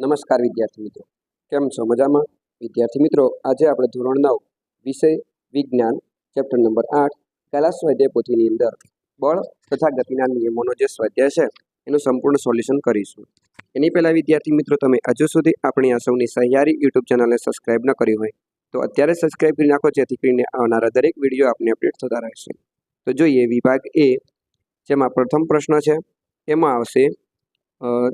નમસ્કાર વિદ્યાર્થી મિત્રો. કેમ છો? મજામાં? વિદ્યાર્થી મિત્રો, આજે આપણે ધોરણ નવ, વિષય વિજ્ઞાન ચેપ્ટર નંબર આઠ, કૈલાસ સ્વાધ્યાય પોથીની અંદર બળ તથા ગતિના નિયમોનો જે સ્વાધ્યાય છે, એનું સંપૂર્ણ સોલ્યુશન કરીશું. એની પહેલાં વિદ્યાર્થી મિત્રો, તમે હજુ સુધી આપણી આ સૌની સહિયારી યુટ્યુબ ચેનલને સબસ્ક્રાઇબ ન કરી હોય, તો અત્યારે સબસ્ક્રાઇબ કરી નાખો, જેથી કરીને આવનારા દરેક વીડિયો આપને અપડેટ થતા રહેશે. તો જોઈએ વિભાગ એ, જેમાં પ્રથમ પ્રશ્ન છે, એમાં આવશે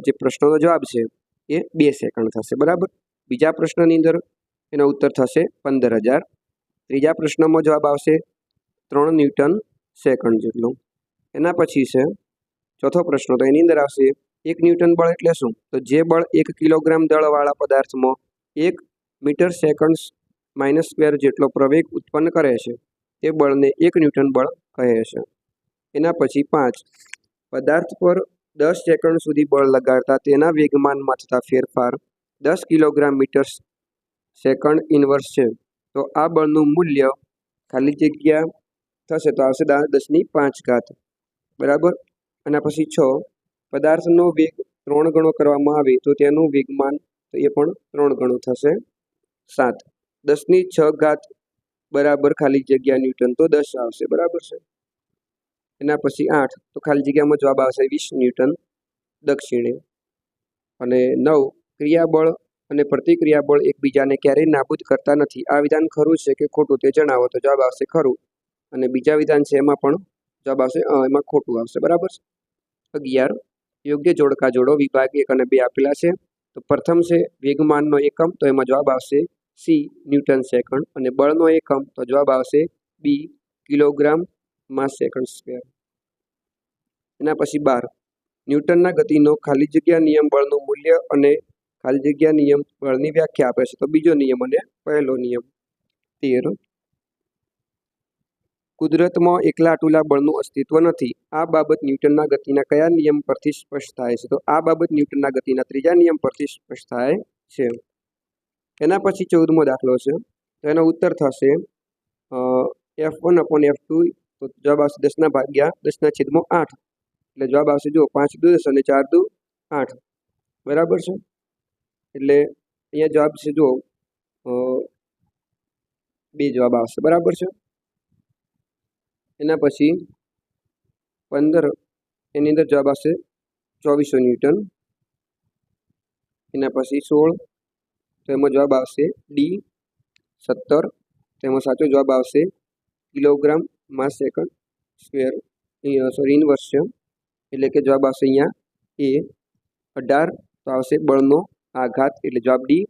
જે પ્રશ્નનો જવાબ છે એ બે સેકન્ડ થશે, બરાબર? બીજા પ્રશ્નની અંદર એનો ઉત્તર થશે પંદર હજાર. ત્રીજા પ્રશ્નમાં જવાબ આવશે ત્રણ ન્યૂટન સેકન્ડ જેટલું. એના પછી છે, ચોથો પ્રશ્ન, તો એની અંદર આવશે એક ન્યૂટન બળ એટલે શું? તો જે બળ એક કિલોગ્રામ દળવાળા પદાર્થમાં એક મીટર સેકન્ડ માઇનસ સ્ક્વેર જેટલો પ્રવેગ ઉત્પન્ન કરે છે, તે બળને એક ન્યૂટન બળ કહે છે. એના પછી પાંચ, પદાર્થ પર દસ સેકન્ડ સુધી બળ લગાડતા તેના વેગમાનમાં થતા ફેરફાર દસ કિલોગ્રામ મીટર સેકન્ડ ઇનવર્સ છે. તો આ બળનું મૂલ્ય ખાલી જગ્યા થશે તો આવશે દસની પાંચ ઘાત. બરાબર? અને પછી છ, પદાર્થનો વેગ ત્રણ ગણો કરવામાં આવે તો તેનું વેગમાન તો એ પણ ત્રણ ગણું થશે સાત. દસની છ ઘાત બરાબર ખાલી જગ્યા ન્યૂટન તો દસ આવશે. બરાબર છે? એના પછી આઠ. તો ખાલી જગ્યામાં જવાબ આવશે વીસ ન્યૂટન દક્ષિણે. અને નવ, ક્રિયાબળ અને પ્રતિક્રિયાબળ એકબીજાને ક્યારેય નાબૂદ કરતા નથી. આ વિધાન ખરું છે કે ખોટું તે જણાવો તો જવાબ આવશે ખરું. અને બીજા વિધાન છે એમાં પણ જવાબ આવશે એમાં ખોટું આવશે. બરાબર છે? અગિયાર. યોગ્ય જોડકા જોડો. વિભાગ એક અને બે આપેલા છે. તો પ્રથમ છે વેગમાનનો એકમ, તો એમાં જવાબ આવશે સી ન્યૂટન સેકન્ડ. અને બળનો એકમ, તો જવાબ આવશે B kilogram mass second square. એના પછી બાર. ન્યૂટનના ગતિનો ખાલી જગ્યા નિયમ બળનું મૂલ્ય અને ખાલી જગ્યા નિયમ બળની વ્યાખ્યા આપે છે. તો બીજો નિયમ અને પહેલો નિયમ. તેર. કુદરતમાં એકલા અટુલા બળનું અસ્તિત્વ નથી. આ બાબત ન્યૂટનના ગતિના કયા નિયમ પરથી સ્પષ્ટ થાય છે? તો આ બાબત ન્યૂટનના ગતિના ત્રીજા નિયમ પરથી સ્પષ્ટ થાય છે. એના પછી ચૌદમો દાખલો છે. તો એનો ઉત્તર થશે F one upon F two તો જવાબ આવશે દસના ભાગ્યા દસના છેદમાં આઠ. એટલે જવાબ આવશે જો પાંચ દુ દસ અને ચાર દુ આઠ. બરાબર છે? એટલે અહીંયા જવાબ છે જો બે જવાબ આવશે. બરાબર છે? એના પછી પંદર, એની અંદર જવાબ આવશે ચોવીસો ન્યૂટન. એના પછી સોળ, તો એમાં જવાબ આવશે ડી. સત્તર તેમાં સાચો જવાબ આવશે kilogram mass second square sorry inverse છે. એટલે કે જવાબ આવશે અહીંયા એ અઢાર, તો આવશે બળનો આઘાત. એટલે જવાબ ડી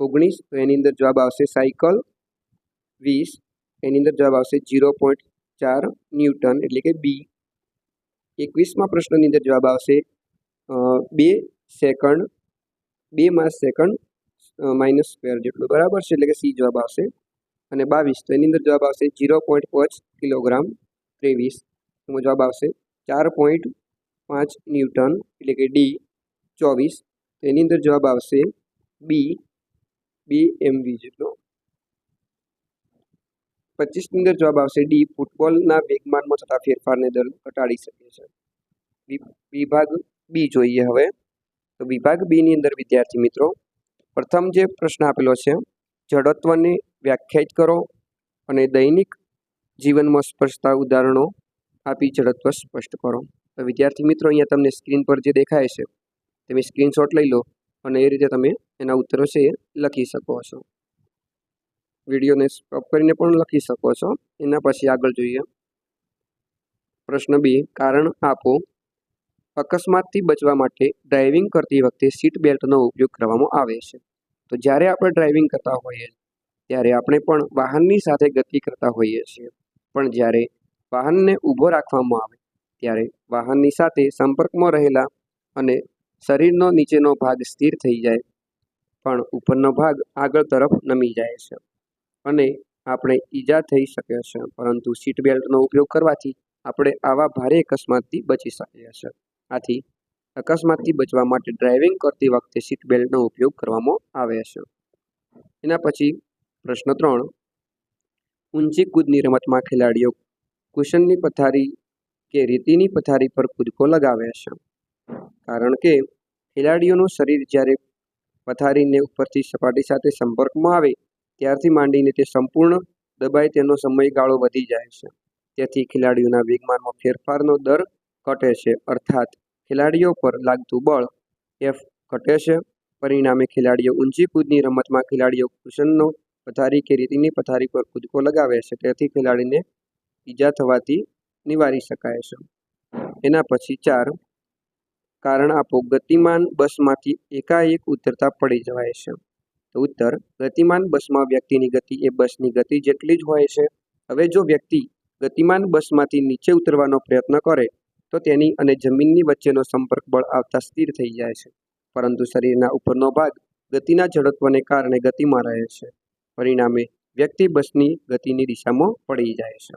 ઓગણીસ, તો એની અંદર જવાબ આવશે સાયકલ વીસ, એની અંદર જવાબ આવશે ઝીરો પોઈન્ટ ચાર ન્યૂટન, એટલે કે બી એકવીસમાં પ્રશ્નની અંદર જવાબ આવશે બે સેકન્ડ બે માસ સેકન્ડ માઇનસ સ્ક્વેર જેટલું. બરાબર છે? એટલે કે સી જવાબ આવશે અને બાવીસ, તો એની અંદર જવાબ આવશે ઝીરો પોઈન્ટ પાંચ કિલોગ્રામ ત્રેવીસ. એમાં જવાબ આવશે ચાર પોઈન્ટ પાંચ ન્યૂટન, એટલે કે ડી ચોવીસ. તો એની અંદર જવાબ આવશે બી બી એમવી જેટલો. પચીસની અંદર જવાબ આવશે ડી ફૂટબોલના વેગમાનમાં થતા ફેરફારને દર ઘટાડી શકે છે. વિભાગ બી જોઈએ હવે. તો વિભાગ બીની અંદર વિદ્યાર્થી મિત્રો, પ્રથમ જે પ્રશ્ન આપેલો છે, જડત્વને વ્યાખ્યાયિત કરો અને દૈનિક જીવનમાં સ્પર્શતા ઉદાહરણો આપી જડત્વ સ્પષ્ટ કરો. તો વિદ્યાર્થી મિત્રો, અહીંયા તમને સ્ક્રીન પર જે દેખાય છે, તમે સ્ક્રીનશોટ લઈ લો અને એ રીતે તમે એના ઉત્તરો છે એ લખી શકો છો. વિડીયોને સ્ટોપ કરીને પણ લખી શકો છો. એના પછી આગળ જોઈએ. પ્રશ્ન બે, કારણ આપો. અકસ્માતથી બચવા માટે ડ્રાઇવિંગ કરતી વખતે સીટ બેલ્ટનો ઉપયોગ કરવામાં આવે છે. તો જ્યારે આપણે ડ્રાઇવિંગ કરતા હોઈએ ત્યારે આપણે પણ વાહનની સાથે ગતિ કરતા હોઈએ છીએ. પણ જ્યારે વાહનને ઊભો રાખવામાં આવે, ત્યારે વાહનની સાથે સંપર્કમાં રહેલા અને શરીરનો નીચેનો ભાગ સ્થિર થઈ જાય, પણ ઉપરનો ભાગ આગળ તરફ નમી જાય છે અને આપણે ઈજા થઈ શકે છે. પરંતુ સીટ બેલ્ટનો ઉપયોગ કરવાથી આપણે આવા ભારે અકસ્માતથી બચી શકીએ છીએ આથી અકસ્માતથી બચવા માટે ડ્રાઇવિંગ કરતી વખતે સીટ બેલ્ટનો ઉપયોગ કરવામાં આવે છે. એના પછી પ્રશ્ન ત્રણ. ઊંચી કૂદની રમતમાં ખેલાડીઓ કુશનની પથારી કે રીતિની પથારી પર કૂદકો લગાવે છે. કારણ કે ખેલાડીઓનું શરીર જ્યારે પથારીને ઉપરથી સપાટી સાથે સંપર્કમાં આવે, ત્યારથી માંડીને તે સંપૂર્ણ દબાય તેનો સમયગાળો વધી જાય છે. તેથી ખેલાડીઓના વેગમાનમાં ફેરફારનો દર ઘટે છે. અર્થાત ખેલાડીઓ પર લાગતું બળ એફ ઘટે છે. પરિણામે ખેલાડીઓ ઊંચી કૂદની રમતમાં ખેલાડીઓ કુશનનો પથારી કે રીતિની પથારી પર કૂદકો લગાવે છે. તેથી ખેલાડીને ઈજા થવાથી નિવારી શકાય છે. એના પછી ચાર કારણ આપો. ગતિમાન બસમાંથી એકાએક ઉતરતા પડી જવાય છે. તો ઉત્તર, ગતિમાન બસમાં વ્યક્તિની ગતિ એ બસની ગતિ જેટલી જ હોય છે. હવે જો વ્યક્તિ ગતિમાન બસમાંથી નીચે ઉતરવાનો પ્રયત્ન કરે, તો તેની અને જમીનની વચ્ચેનો સંપર્ક બળ આવતા સ્થિર થઈ જાય છે. પરંતુ શરીરના ઉપરનો ભાગ ગતિના જડત્વને કારણે ગતિમાં રહે છે. પરિણામે વ્યક્તિ બસની ગતિની દિશામાં પડી જાય છે.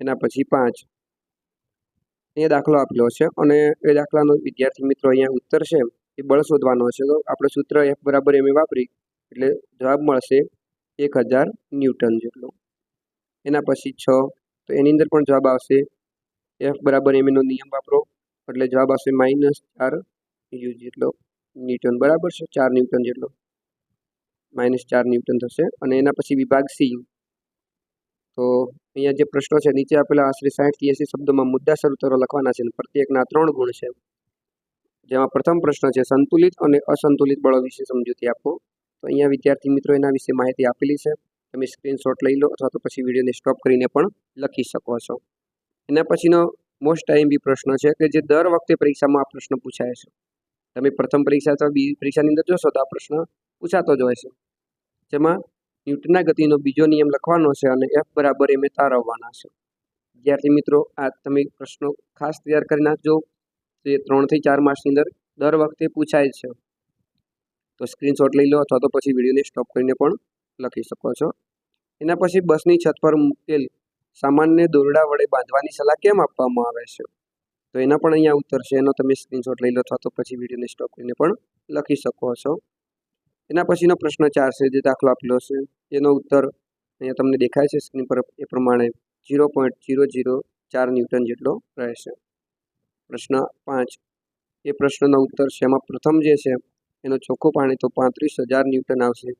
એના પછી પાંચ. એ દાખલો આપેલો છે અને એ દાખલાનો વિદ્યાર્થી મિત્રો અહીંયા ઉત્તર છે. એ બળ શોધવાનો છે. તો આપણે સૂત્ર એફ બરાબર એમ વાપરી એટલે જવાબ મળશે એક હજાર ન્યૂટન જેટલો. એના પછી છ. તો એની અંદર પણ જવાબ આવશે એફ બરાબર એમ એનો નિયમ વાપરો એટલે જવાબ આવશે માઇનસ ચાર યુ જેટલો ન્યૂટન બરાબર છે. ચાર ન્યૂટન જેટલો. માઇનસ ચાર ન્યૂટન થશે અને એના પછી વિભાગ સી. તો અહીંયા જે પ્રશ્નો છે, નીચે આપેલા આશરે સાઠથી એંસી શબ્દોમાં મુદ્દા ઉત્તરો લખવાના છે અને પ્રત્યેકના ત્રણ ગુણ છે. જેમાં પ્રથમ પ્રશ્ન છે, સંતુલિત અને અસંતુલિત બળો વિશે સમજૂતી આપો. તો અહીંયા વિદ્યાર્થી મિત્રો એના વિશે માહિતી આપેલી છે. તમે સ્ક્રીનશોટ લઈ લો અથવા તો પછી વિડીયોને સ્ટોપ કરીને પણ લખી શકો છો. એના પછીનો મોસ્ટ ટાઈમ બી પ્રશ્ન છે કે જે દર વખતે પરીક્ષામાં આ પ્રશ્ન પૂછાય છે. તમે પ્રથમ પરીક્ષા અથવા બીજી પરીક્ષાની અંદર જોશો તો આ પ્રશ્ન પૂછાતો જ હોય છે. જેમાં ન્યૂટનના ગતિનો બીજો નિયમ લખવાનો છે અને એફ બરાબર એમ તારવવાના છે. વિદ્યાર્થી મિત્રો, આ તમે પ્રશ્નો ખાસ તૈયાર કરી નાખજો. જે ત્રણથી ચાર માર્ક્સની અંદર દર વખતે પૂછાય છે. તો સ્ક્રીનશોટ લઈ લો અથવા તો પછી વિડીયોને સ્ટોપ કરીને પણ લખી શકો છો. એના પછી બસની છત પર મૂકેલ સામાનને દોરડા વડે બાંધવાની સલાહ કેમ આપવામાં આવે છે? તો એના પણ અહીંયા ઉત્તર છે. એનો તમે સ્ક્રીનશોટ લઈ લો અથવા તો પછી વિડીયોને સ્ટોપ કરીને પણ લખી શકો છો. એના પછીનો પ્રશ્ન ચાર છે, જે દાખલો આપેલો છે. એનો ઉત્તર અહીંયા તમને દેખાય છે સ્ક્રીન પર, એ પ્રમાણે ઝીરો પોઈન્ટ ઝીરો ઝીરો ચાર ન્યૂટન જેટલો રહેશે. પ્રશ્ન પાંચ. એ પ્રશ્નનો ઉત્તર છે એમાં પ્રથમ જે છે, એનો ચોખ્ખું પાણી તો પાંત્રીસ હજાર ન્યૂટન આવશે.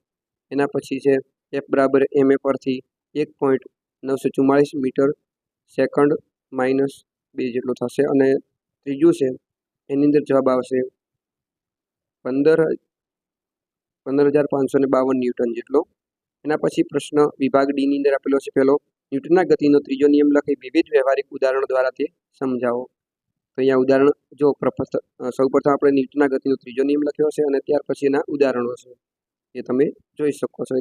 એના પછી છે એફ બરાબર એમ એ પરથી એક પોઈન્ટ નવસો ચુમ્માળીસ મીટર સેકન્ડ માઇનસ બે જેટલું થશે. અને ત્રીજું છે, એની અંદર જવાબ આવશે પંદર પંદર હજાર પાંચસો ને બાવન ન્યૂટન જેટલો. એના પછી પ્રશ્ન વિભાગ ડીની અંદર આપેલો છે પહેલો ન્યૂટનના ગતિનો ત્રીજો નિયમ લખી વિવિધ વ્યવહારિક ઉદાહરણો દ્વારા તે સમજાવો. તો અહીંયા ઉદાહરણ, જો સૌ પ્રથમ આપણે ન્યૂટનના ગતિનો ત્રીજો નિયમ લખ્યો છે અને ત્યાર પછી એના ઉદાહરણો છે. એ તમે જોઈ શકો છો.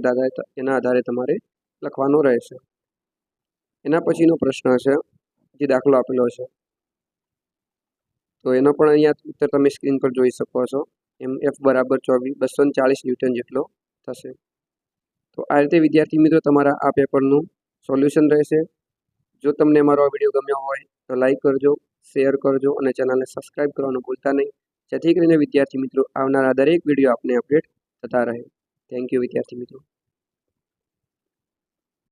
એના આધારે તમારે લખવાનો રહેશે. એના પછીનો પ્રશ્ન છે, જે દાખલો આપેલો છે. તો એનો પણ અહીંયા ઉત્તર તમે સ્ક્રીન પર જોઈ શકો છો. એમ એફ બરાબર ચોવીસ, બસો ચાલીસ ન્યૂટન જેટલો થશે. તો આ રીતે વિદ્યાર્થી મિત્રો તમારા આ પેપરનું સોલ્યુશન રહેશે. જો તમને મારો આ વીડિયો ગમ્યો હોય તો લાઈક કરજો, શેર કરજો અને ચેનલને સબસ્ક્રાઈબ કરવાનું ભૂલતા નહીં. જેથી કરીને વિદ્યાર્થી મિત્રો આવનારા દરેક વીડિયો આપને અપડેટ થતા રહે. થેન્ક યુ વિદ્યાર્થી મિત્રો.